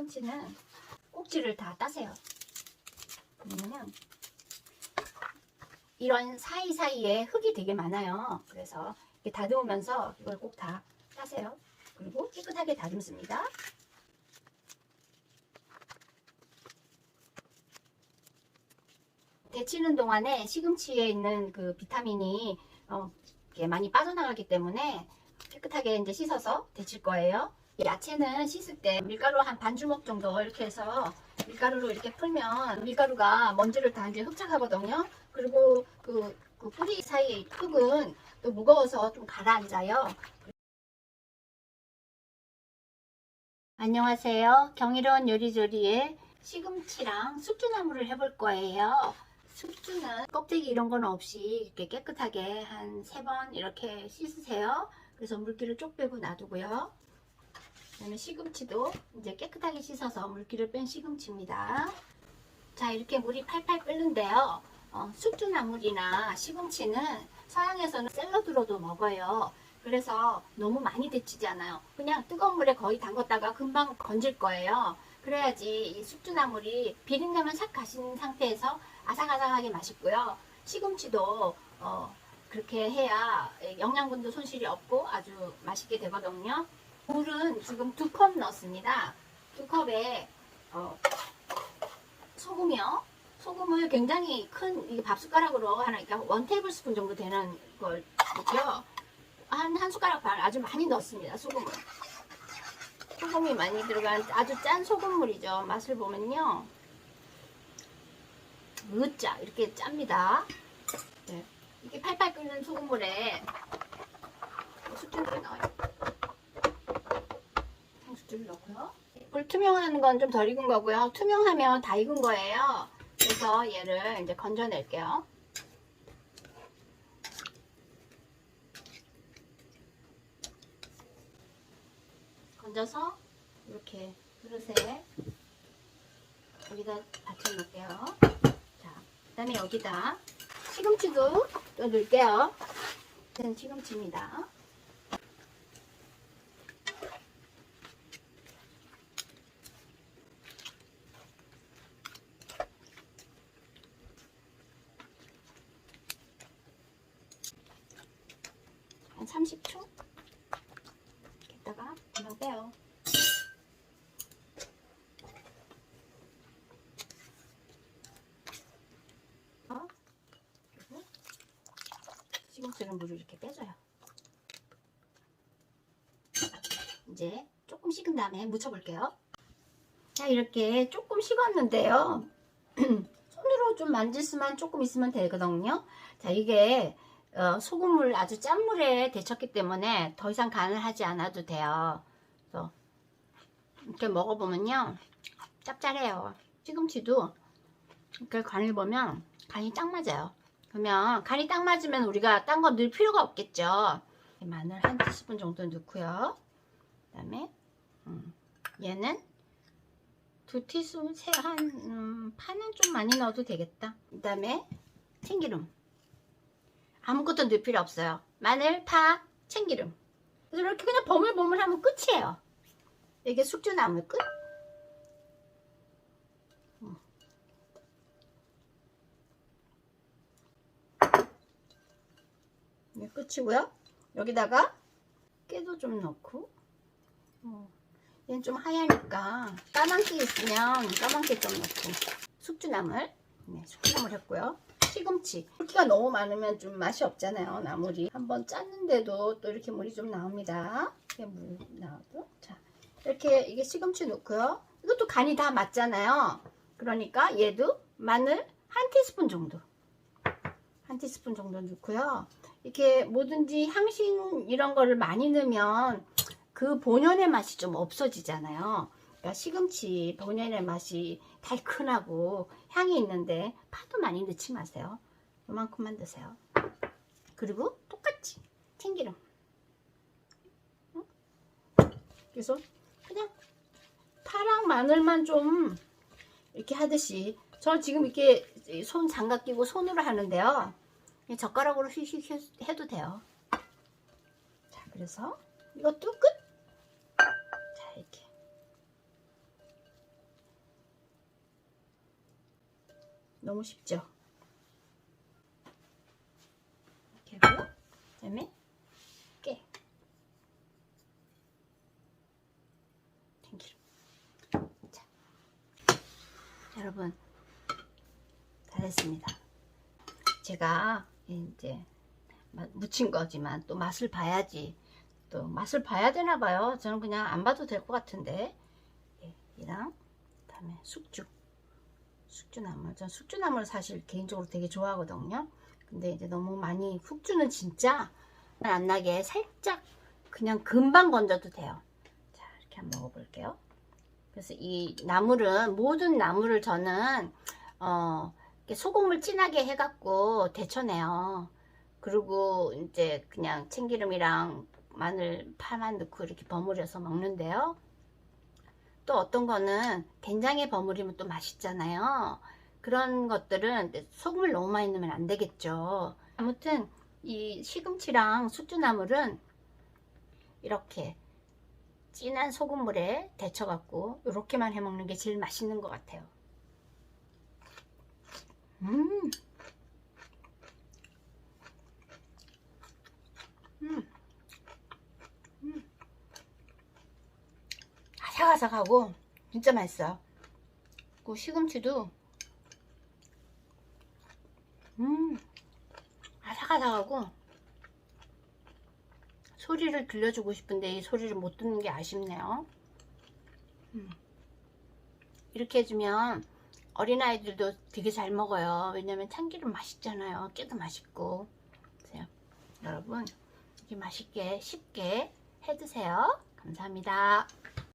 시금치는 꼭지를 다 따세요. 왜냐면 이런 사이사이에 흙이 되게 많아요. 그래서 다듬으면서 이걸 꼭 다 따세요. 그리고 깨끗하게 다듬습니다. 데치는 동안에 시금치에 있는 그 비타민이 어, 많이 빠져나가기 때문에 깨끗하게 이제 씻어서 데칠 거예요. 야채는 씻을 때 밀가루 한 반 주먹 정도 이렇게 해서 밀가루로 이렇게 풀면 밀가루가 먼지를 다 이제 흡착하거든요. 그리고 그, 그 뿌리 사이에 흙은 또 무거워서 좀 가라앉아요. 안녕하세요. 경이로운 요리조리의 시금치랑 숙주나물을 해볼 거예요. 숙주는 껍데기 이런 건 없이 이렇게 깨끗하게 한 세 번 이렇게 씻으세요. 그래서 물기를 쪽 빼고 놔두고요. 그다음에 시금치도 이제 깨끗하게 씻어서 물기를 뺀 시금치입니다. 자 이렇게 물이 팔팔 끓는데요. 어, 숙주나물이나 시금치는 서양에서는 샐러드로도 먹어요. 그래서 너무 많이 데치지 않아요. 그냥 뜨거운 물에 거의 담갔다가 금방 건질 거예요. 그래야지 이 숙주나물이 비린내만 싹 가신 상태에서 아삭아삭하게 맛있고요. 시금치도 어, 그렇게 해야 영양분도 손실이 없고 아주 맛있게 되거든요. 물은 지금 두 컵 넣습니다. 두 컵에 어, 소금이요. 소금을 굉장히 큰 이게 밥 숟가락으로 하니까 원 테이블 스푼 정도 되는 걸 넣고요. 한, 한 숟가락 반 아주 많이 넣습니다. 소금을. 소금이 많이 들어간 아주 짠 소금물이죠. 맛을 보면요. 으짜 이렇게 짭니다. 네. 이게 팔팔 끓는 소금물에 숙주를 넣어요. 넣고요. 불 투명한 건 좀 덜 익은 거고요. 투명하면 다 익은 거예요. 그래서 얘를 이제 건져낼게요. 건져서 이렇게 그릇에 여기다 받쳐 놓을게요. 자, 그 다음에 여기다 시금치도 또 넣을게요. 이는 시금치입니다. 30초 이렇게다가 금방 빼요. 어? 시금치는 물을 이렇게 빼줘요. 이제 조금 식은 다음에 묻혀볼게요. 자 이렇게 조금 식었는데요. 손으로 좀 만질 수만 조금 있으면 되거든요. 자 이게 어, 소금물 아주 짠 물에 데쳤기 때문에 더 이상 간을 하지 않아도 돼요. 그래서 이렇게 먹어보면요 짭짤해요. 시금치도 이렇게 간을 보면 간이 딱 맞아요. 그러면 간이 딱 맞으면 우리가 딴 거 넣을 필요가 없겠죠. 마늘 한 티스푼 정도 넣고요. 그 다음에 음, 얘는 두 티스푼 세 한 음, 파는 좀 많이 넣어도 되겠다. 그 다음에 참기름. 아무것도 넣을 필요 없어요. 마늘, 파, 참기름. 이렇게 그냥 버물버물 하면 끝이에요. 이게 숙주나물 끝. 음. 이게 끝이고요. 여기다가 깨도 좀 넣고 어, 얘는 좀 하얘니까 까만 깨 있으면 까만 깨 좀 넣고 숙주나물 네, 숙주나물 했고요. 시금치. 물기가 너무 많으면 좀 맛이 없잖아요 나물이. 한번 짰는데도 또 이렇게 물이 좀 나옵니다. 이렇게 물 나오고 자 이렇게 이게 시금치 넣고요. 이것도 간이 다 맞잖아요. 그러니까 얘도 마늘 한 티스푼 정도. 한 티스푼 정도 넣고요. 이렇게 뭐든지 향신 이런 거를 많이 넣으면 그 본연의 맛이 좀 없어지잖아요 그러니까 시금치 본연의 맛이 달큰하고 향이 있는데 파도 많이 넣지 마세요. 요만큼만 넣으세요. 그리고 똑같이 참기름. 응? 그래서 그냥 파랑 마늘만 좀 이렇게 하듯이 저 지금 이렇게 손 장갑 끼고 손으로 하는데요. 젓가락으로 휙휙 해도 돼요. 자, 그래서 이것도 끝. 너무 쉽죠? 이렇게 하고 그 다음에 깨. 참기름 자, 여러분. 다 됐습니다. 제가 이제 마- 무친 거지만 또 맛을 봐야지. 또 맛을 봐야 되나 봐요. 저는 그냥 안 봐도 될 것 같은데. 예, 이랑 그다음에 숙주 숙주나물 전 숙주나물 사실 개인적으로 되게 좋아하거든요. 근데 이제 너무 많이 숙주는 진짜 안 나게 살짝 그냥 금방 건져도 돼요. 자 이렇게 한번 먹어볼게요. 그래서 이 나물은 모든 나물을 저는 어 소금을 진하게 해갖고 데쳐내요. 그리고 이제 그냥 참기름이랑 마늘 파만 넣고 이렇게 버무려서 먹는데요 또 어떤 거는 된장에 버무리면 또 맛있잖아요. 그런 것들은 소금을 너무 많이 넣으면 안 되겠죠. 아무튼 이 시금치랑 숙주나물은 이렇게 진한 소금물에 데쳐갖고 이렇게만 해 먹는 게 제일 맛있는 것 같아요. 음, 음, 음. 아삭아삭하고 진짜 맛있어요. 그 시금치도 음 아삭아삭하고 소리를 들려주고 싶은데 이 소리를 못 듣는 게 아쉽네요. 음. 이렇게 해주면 어린아이들도 되게 잘 먹어요. 왜냐면 참기름 맛있잖아요. 깨도 맛있고. 그래서 여러분 이렇게 맛있게 쉽게 해드세요. 감사합니다.